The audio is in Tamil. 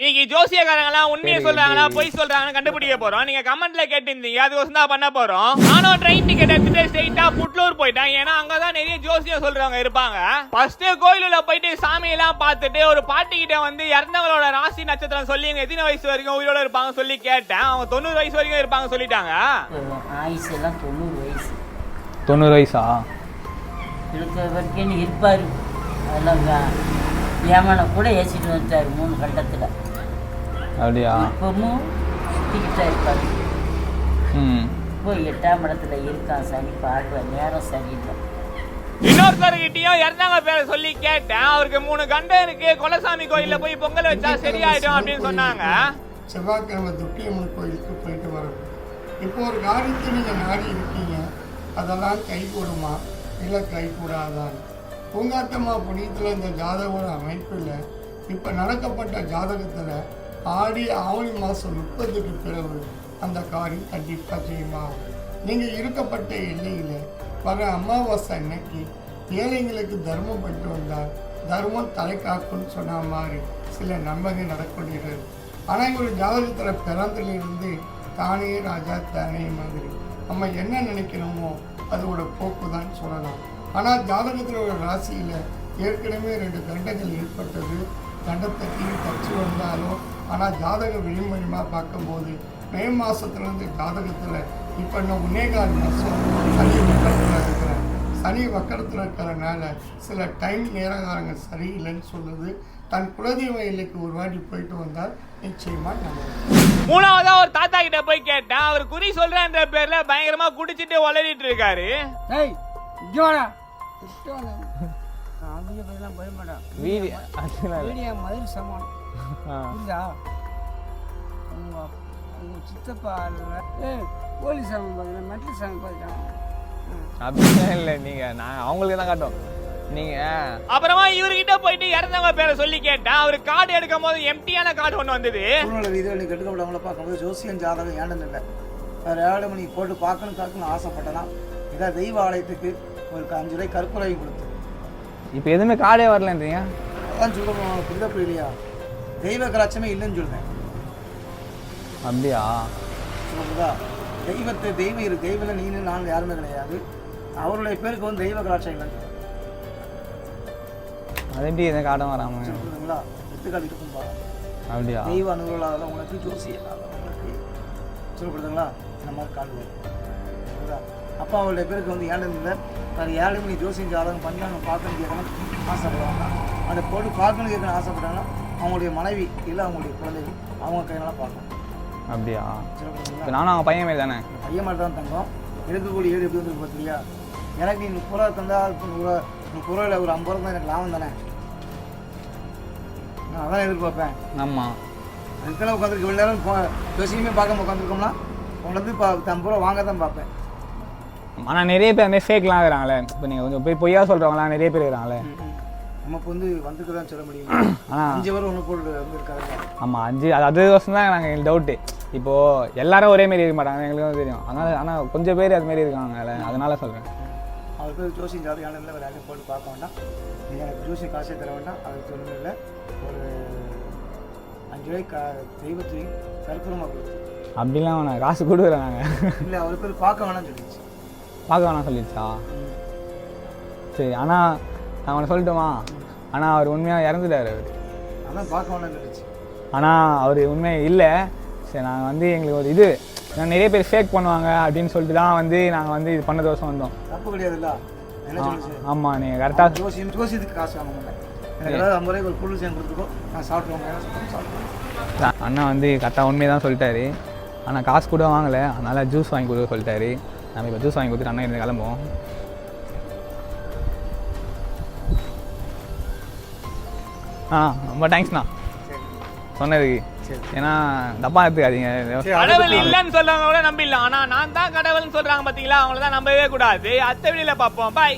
இன்னைக்கு ஜோசியக்காரங்களாம் உண்மையை சொல்றாங்களா பொய் சொல்றாங்கன்னு கண்டுபிடிக்க போறோம். நீங்க கமெண்ட்ல கேட்டிருந்தீங்க அதுக்கோசம் தான் பண்ண போறோம். நானும் ட்ரெயின் டிக்கெட் எடுத்துட்டு ஸ்ட்ரைட்டா புட்லூர் போயிட்டேன். ஏன்னா அங்கதான் நிறைய ஜோசியம் சொல்றவங்க இருப்பாங்க. ஃபர்ஸ்ட் கோயிலுல போயிட்டு சாமி எல்லாம் பார்த்துட்டு ஒரு பாட்டி கிட்ட வந்து இறந்தவங்களோட ராசி நட்சத்திரம் சொல்லி இங்க எத்தனை வயசு வரைக்கும் உயிரோட இருப்பாங்க சொல்லி கேட்டேன். அவங்க தொண்ணூறு வயசு வரைக்கும் இருப்பாங்க சொல்லிட்டாங்க. ஆயுசு எல்லாம் தொண்ணூறு வயசு. தொண்ணூறு வயசா? இருக்கிற வரைக்கும் இருப்பார். அதெல்லாம் ஏமனை கூட ஏசிட்டு வந்துட்டார் மூணு கண்டத்தில் அப்படியா? இப்பவும் சுற்றிக்கிட்டா இருப்பார். ம். இப்போ எட்டாம் இடத்துல இருக்கான் சனி பார்வை நேரம் சரியில்லை. இன்னொருத்தர்கிட்டயும் இறந்தவங்க பேரை சொல்லி கேட்டேன். அவருக்கு மூணு கண்டம் இருக்கு. குலசாமி கோயில்ல போய் பொங்கல் வச்சா சரியாயிடும் அப்படின்னு சொன்னாங்க. செவ்வாய்க்கிழமை துட்டியம்மன் கோயிலுக்கு போயிட்டு வரணும். இப்போ ஒரு காரியத்தை நீங்கள் நாடி இருக்கீங்க. அதெல்லாம் கை கூடுமா இல்லை கை கூடாதான்னு பூங்காத்தம்மா புனியத்தில் இந்த ஜாதகோட அமைப்பில் இப்போ நடக்கப்பட்ட ஜாதகத்தில் ஆடி ஆவணி மாதம் முப்பதுக்கு பிறகு அந்த காரியம் கண்டிப்பாக செய்யுமா நீங்கள் இருக்கப்பட்ட எல்லையில் வர அமாவாசை அன்னைக்கு ஏழைங்களுக்கு தர்மம் பண்ணிட்டு வந்தால் தர்மம் தலை காக்கும்னு சொன்ன மாதிரி சில நன்மைகள் நடக்கூடியது ஆனால் ஒரு ஜாதகத்தில் பிறந்திலிருந்து தானே ராஜா தானே மாதிரி நம்ம என்ன நினைக்கிறோமோ அதோட போக்கு தான் சொல்லலாம். ஆனால் ஜாதகத்தில் ஒரு ராசியில் ஏற்கனவே ரெண்டு தண்டங்கள் ஏற்பட்டது. தண்டத்தை கீழே தச்சு வந்தாலும் ஆனால் ஜாதக விளிம்பரியமாக பார்க்கும்போது மே மாதத்துலேருந்து ஜாதகத்தில் இப்போ இன்னும் ஒன்னேகால் மாதம் சனி வக்கரத்தில் இருக்கிறேன் சனி வக்கரத்தில் இருக்கிறனால சில டைம் நேரகாலங்கள் சரியில்லைன்னு சொல்லுது. தன் குலதெய்வ எல்லைக்கு ஒரு வாட்டி போயிட்டு வந்தால் நிச்சயமாக நம்ம மூணாவதா ஒரு தாத்தா கிட்ட போய் கேட்டேன். அவர் குறி சொல்றேன்ற பேர்ல பயங்கரமா குடிச்சிட்டு வளரிட்டு இருக்காரு. ஏய் வாடா. அவங்க பயமாட்டான். வீடியோ மதுரை சமானம். புரியுதா? உங்க உங்க சித்தப்பா ஏய் போலீஸ் சாமி பார்க்குறேன் மெட்ரல் சாமி பார்த்துட்டாங்க அப்படிலாம் இல்லை நீங்கள் நான் அவங்களுக்கு தான் காட்டும். நீங்கள் அப்புறமா இவர்கிட்ட போயிட்டு இறந்தவங்க பேரை சொல்லி கேட்டேன் அவர் கார்டு எடுக்கும் போது எம்டியான கார்டு ஒண்ணு வந்தது. சூழ்நிலை ரீதியாக நீ கெடுக்கப்பட்டவங்கள பார்க்கும்போது ஜோசியம் ஜாதகம் ஏண்டது இல்லை. வேறு ஏழு மணி போட்டு பார்க்கணும் பார்க்கணும் ஆசைப்பட்டனா இதான் தெய்வ ஆலயத்துக்கு ஒரு அஞ்சு ரூபாய் கற்பூரையும் கொடுத்து. இப்போ எதுவுமே காடே வரலன்றீங்க? அதான் சொல்லுவோம் புரிதா புரியலையா தெய்வ கலாச்சமே இல்லைன்னு சொல்லுவேன் அப்படியா? சொல்லுதா தெய்வத்தை தெய்வம் இரு தெய்வம் நீனு நான் யாருமே கிடையாது. அவருடைய பேருக்கு வந்து தெய்வ கலாச்சாரம் இல்லைன்னு. அது எப்படி எதுவும் காடம் வராமல் புரியுதுங்களா எடுத்துக்காட்டு இருக்கும்பா அப்படியா? தெய்வ அனுகூலம் அதெல்லாம் உனக்கு ஜோசி அதெல்லாம் உனக்கு சொல்லப்படுதுங்களா? இந்த மாதிரி காடு வரும் புரியுதா அப்பா அவருடைய பேருக்கு வந்து ஏழு இல்லை வேறு ஏழு மணி ஜோசியம் ஜாதகம் பஞ்சாங்கம் பார்க்கணும் கேட்கணும். ஆசைப்படுவாங்க. அதை போட்டு பார்க்கணும் கேட்கணும் ஆசைப்பட்டாங்கன்னா அவங்களுடைய மனைவி இல்லை அவங்களுடைய குழந்தைகள் அவங்க கையினால பார்க்கணும். அப்படியா? இப்போ நானும் அவங்க பையன் மாரி தானே? பையன் மாதிரி தான் தங்கம். இருக்கக்கூடிய ஏழு எப்படி வந்து பார்த்தியா? எனக்கு நீ முப்பது ரூபா தந்தா இப்போ நூறு முப்பது ரூபாயில் ஒரு ஐம்பது ரூபா தான் எனக்கு லாபம் தானே? நான் அதான் எதிர்பார்ப்பேன். ஆமாம் அதுக்கெல்லாம் உட்காந்துருக்கு இவ்வளோ நேரம் ஜோசியமே பார்க்காம உட்காந்துருக்கோம்னா உனக்கு இப்போ ஐம்பது ரூபா வாங்க தான் பார்ப்பேன். ஆனால் நிறைய பேர் அந்த ஃபேக்லாம் இருக்கிறாங்களே. இப்போ நீங்கள் கொஞ்சம் போய் பொய்யா சொல்கிறவங்களாம் நிறைய பேர் இருக்கிறாங்களே. இப்போ வந்து வந்துக்கு தான் சொல்ல முடியும். ஆனால் அஞ்சு வரை ஒன்று போட்டு வந்திருக்காங்க. ஆமாம் அஞ்சு அது அது வருஷம் தான் நாங்கள் எங்களுக்கு டவுட்டு இப்போது எல்லாரும் ஒரே மாரி இருக்க மாட்டாங்க எங்களுக்கும் தெரியும். அதனால் ஆனால் கொஞ்சம் பேர் அது மாரி இருக்காங்கல்ல அதனால சொல்கிறேன் அவர் பேர் ஜோசியம் ஜாதகம் யாரும் இல்லை வேறு யாரையும் போட்டு பார்க்க வேண்டாம். நீங்கள் எனக்கு ஜோசியம் காசே தர வேண்டாம். அதுக்கு ஒன்றும் இல்லை. ஒரு அஞ்சு ரூபாய் கா தெய்வத்தையும் கற்பூரமாக கொடுத்து. அப்படிலாம் வேணாம் காசு கொடுக்குறோம் நாங்கள் இல்லை அவர் பேர் பார்க்க வேணாம்னு சொல்லிடுச்சு பார்க்க வேணாம் சொல்லிடுச்சா சரி ஆனால் நான் அவனை சொல்லட்டுமா? ஆனால் அவர் உண்மையாக இறந்துட்டார் அவர். அதான் பார்க்க ஆனால் அவர் உண்மை இல்லை. சரி நாங்கள் வந்து எங்களுக்கு ஒரு இது நான் நிறைய பேர் ஃபேக் பண்ணுவாங்க அப்படின்னு சொல்லிட்டு தான் வந்து நாங்கள் வந்து இது பண்ண தோசம் வந்தோம். தப்பு கிடையாதுல்ல? ஆமாம் நீங்கள் கரெக்டாக ஜோசியத்துக்கு காசு வாங்க மாட்டேன். அண்ணன் வந்து கரெக்டாக உண்மையை தான் சொல்லிட்டாரு. ஆனால் காசு கூட வாங்கலை. அதனால் ஜூஸ் வாங்கி கொடுக்க சொல்லிட்டாரு. நம்ம இப்போ ஜூஸ் வாங்கி கொடுத்துட்டு அண்ணன் இருந்து கிளம்புவோம். ஆ ரொம்ப தேங்க்ஸ்ண்ணா சொன்னதுக்கு. ஏன்னா தப்பா எடுத்துக்காதீங்க. கடவுள் இல்லைன்னு சொல்றவங்க கூட நம்பிடலாம். ஆனா நான் தான் கடவுள்னு சொல்றாங்க பாத்தீங்களா? அவங்கள தான் நம்பவே கூடாது. அத்தை வெளியில பார்ப்போம். பாய்